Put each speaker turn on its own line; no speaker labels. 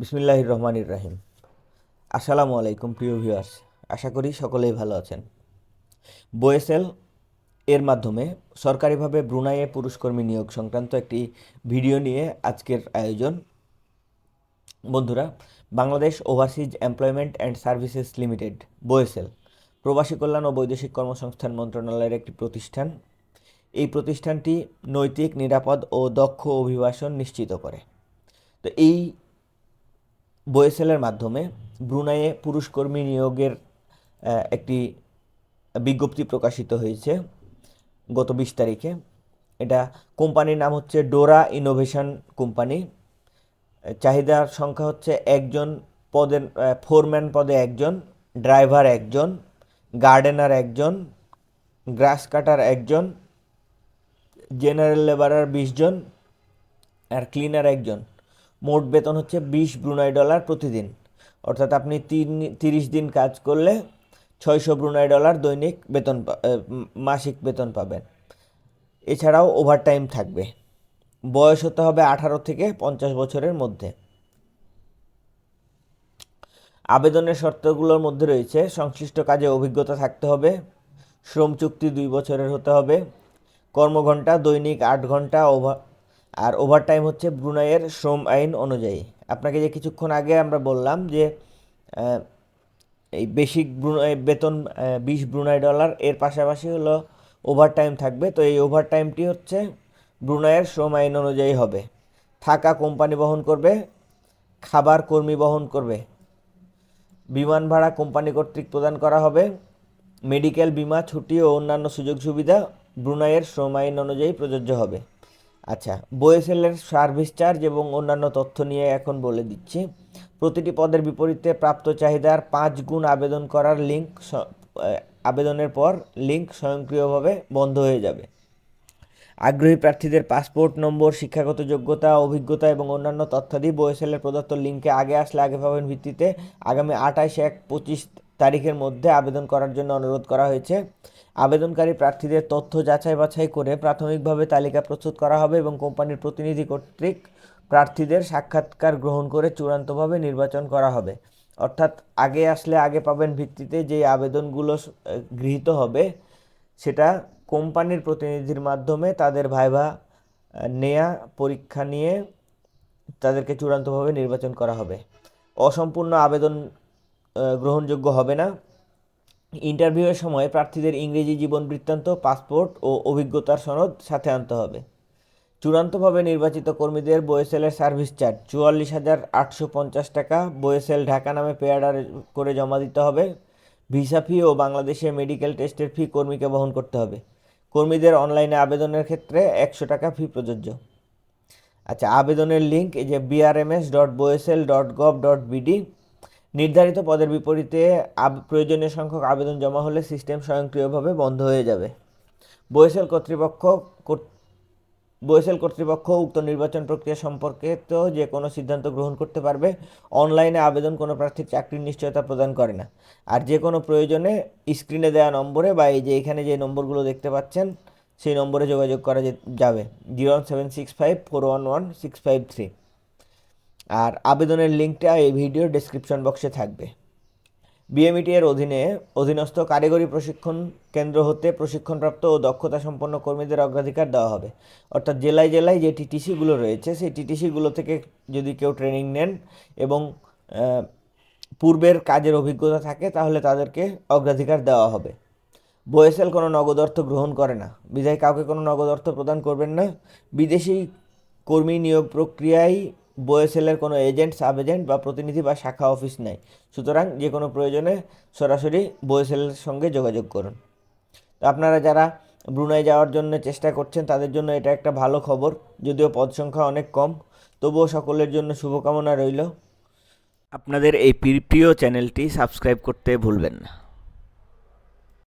বিসমিল্লাহির রহমানির রাহিম। আসসালামু আলাইকুম, প্রিয় ভিউয়ার্স। আশা করি সকলেই ভালো আছেন। বোয়েসেল এর মাধ্যমে সরকারিভাবে ব্রুনাইয়ে পুরুষকর্মী নিয়োগ সংক্রান্ত একটি ভিডিও নিয়ে আজকের আয়োজন। বন্ধুরা, Bangladesh overseas employment and services limited, BOESL, প্রবাসী কল্যাণ ও বৈদেশিক কর্মসংস্থান মন্ত্রণালয়ের একটি প্রতিষ্ঠান। এই প্রতিষ্ঠানটি নৈতিক, নিরাপদ ও দক্ষ অভিবাসন নিশ্চিত করে। তো এই বোয়েসেলের মাধ্যমে ব্রুনাইয়ে পুরুষকর্মী নিয়োগের একটি বিজ্ঞপ্তি প্রকাশিত হয়েছে গত বিশ তারিখে। এটা কোম্পানির নাম হচ্ছে ডোরা ইনোভেশন কোম্পানি। চাহিদার সংখ্যা হচ্ছে একজন পদের ফোরম্যান পদে একজন, ড্রাইভার একজন, গার্ডেনার একজন, গ্রাস কাটার একজন, জেনারেল লেবারার বিশ জন, আর ক্লিনার একজন। মোট বেতন হচ্ছে বিশ ব্রুনাই ডলার প্রতিদিন। অর্থাৎ আপনি তিন, তিরিশ দিন কাজ করলে ছয়শো ব্রুনাই ডলার দৈনিক বেতন মাসিক বেতন পাবেন। এছাড়াও ওভারটাইম থাকবে। বয়স হতে হবে আঠারো থেকে পঞ্চাশ বছরের মধ্যে। আবেদনের শর্তগুলোর মধ্যে রয়েছে, সংশ্লিষ্ট কাজে অভিজ্ঞতা থাকতে হবে, শ্রম চুক্তি দুই বছরের হতে হবে, কর্মঘণ্টা দৈনিক আট ঘণ্টা ওভার আর ওভারটাইম হচ্ছে ব্রুনাইয়ের শ্রম আইন অনুযায়ী। আপনাকে যে কিছুক্ষণ আগে আমরা বললাম যে এই বেসিক ব্রুনাই, বেতন বিশ ব্রুনাই ডলার, এর পাশাপাশি হলো ওভারটাইম থাকবে। তো এই ওভারটাইমটি হচ্ছে ব্রুনাইয়ের শ্রম আইন অনুযায়ী হবে। থাকা কোম্পানি বহন করবে, খাবার কর্মী বহন করবে, বিমান ভাড়া কোম্পানি কর্তৃক প্রদান করা হবে, মেডিকেল, বিমা, ছুটি ও অন্যান্য সুযোগ সুবিধা ব্রুনাইয়ের শ্রম আইন অনুযায়ী প্রযোজ্য হবে। আচ্ছা বোয়েসেলের সার্ভিস চার্জ এবং অন্যান্য তথ্য নিয়ে এখন বলে দিচ্ছি। প্রতিটি পদের বিপরীতে প্রাপ্ত চাহিদার পাঁচ গুণ আবেদন করার লিঙ্ক আবেদনের পর লিঙ্ক স্বয়ংক্রিয়ভাবে বন্ধ হয়ে যাবে। আগ্রহী প্রার্থীদের পাসপোর্ট নম্বর, শিক্ষাগত যোগ্যতা, অভিজ্ঞতা এবং অন্যান্য তথ্যাদি বোয়েসেলের প্রদত্ত লিঙ্কে আগে আসলে আগে পাবেন ভিত্তিতে আগামী আঠাশ এক পঁচিশ তারিখের মধ্যে আবেদন করার জন্য অনুরোধ করা হয়েছে। আবেদনকারী প্রার্থীদের তথ্য যাচাই বাছাই করে প্রাথমিকভাবে তালিকা প্রস্তুত করা হবে এবং কোম্পানির প্রতিনিধি কর্তৃক প্রার্থীদের সাক্ষাৎকার গ্রহণ করে চূড়ান্তভাবে নির্বাচন করা হবে। অর্থাৎ আগে আসলে আগে পাবেন ভিত্তিতে যে আবেদনগুলো গৃহীত হবে, সেটা কোম্পানির প্রতিনিধির মাধ্যমে তাদের ভাইভা নেয়া পরীক্ষা নিয়ে তাদেরকে চূড়ান্তভাবে নির্বাচন করা হবে। অসম্পূর্ণ আবেদন গ্রহণযোগ্য হবে না। ইন্টারভিউয়ের সময় প্রার্থীদের ইংরেজি জীবন বৃত্তান্ত, পাসপোর্ট ও অভিজ্ঞতার সনদ সাথে আনতে হবে। চূড়ান্তভাবে নির্বাচিত কর্মীদের বোয়েসেলের সার্ভিস চার্জ, চুয়াল্লিশ হাজার আটশো পঞ্চাশ টাকা বোয়েসেল ঢাকা নামে পেয়াডার করে জমা দিতে হবে। ভিসা ফি ও বাংলাদেশে মেডিকেল টেস্টের ফি কর্মীকে বহন করতে হবে। কর্মীদের অনলাইনে আবেদনের ক্ষেত্রে একশো টাকা ফি প্রযোজ্য। আচ্ছা আবেদনের লিঙ্ক এই যে BRMS dot BOESL dot gov dot BD নির্ধারিত পদের বিপরীতে প্রয়োজনীয় সংখ্যক আবেদন জমা হলে সিস্টেম স্বয়ংক্রিয়ভাবে বন্ধ হয়ে যাবে। বোয়েসেল কর্তৃপক্ষ কর্ত- বোয়েসেল কর্তৃপক্ষ উক্ত নির্বাচন প্রক্রিয়া সম্পর্কে তো যে কোনো সিদ্ধান্ত গ্রহণ করতে পারবে। অনলাইনে আবেদন কোনো প্রার্থীর চাকরির নিশ্চয়তা প্রদান করে না। আর যে কোনো প্রয়োজনে স্ক্রিনে দেওয়া নম্বরে বা এই যে এখানে যে নম্বরগুলো দেখতে পাচ্ছেন, সেই নম্বরে যোগাযোগ করা যাবে। Zero seven six five four one one six five three. আর আবেদনের লিঙ্কটা এই ভিডিও ডেসক্রিপশন বক্সে থাকবে। বিএমইটি এর অধীনে অধীনস্থ কারিগরি প্রশিক্ষণ কেন্দ্র হতে প্রশিক্ষণপ্রাপ্ত ও দক্ষতা সম্পন্ন কর্মীদের অগ্রাধিকার দেওয়া হবে। অর্থাৎ জেলায় জেলায় যে টিটিসিগুলো রয়েছে, সেই টিটিসিগুলো থেকে যদি কেউ ট্রেনিং নেন এবং পূর্বের কাজের অভিজ্ঞতা থাকে, তাহলে তাদেরকে অগ্রাধিকার দেওয়া হবে। বোয়েসেল কোনো নগদ অর্থ গ্রহণ করে না। বিধায় কাউকে কোনো নগদ অর্থ প্রদান করবেন না। বিদেশি কর্মী নিয়োগ প্রক্রিয়ায় বোয়েসেলের কোনো এজেন্ট সাব এজেন্ট বা প্রতিনিধি বা শাখা অফিস নেই। সুতরাং যে কোনো প্রয়োজনে সরাসরি বোয়েসেলের সঙ্গে যোগাযোগ করুন। তো আপনারা যারা ব্রুনাই যাওয়ার জন্য চেষ্টা করছেন, তাদের জন্য এটা একটা ভালো খবর। যদিও পদ সংখ্যা অনেক কম, তবুও সকলের জন্য শুভকামনা রইল। আপনাদের এই প্রিয় চ্যানেলটি সাবস্ক্রাইব করতে ভুলবেন না।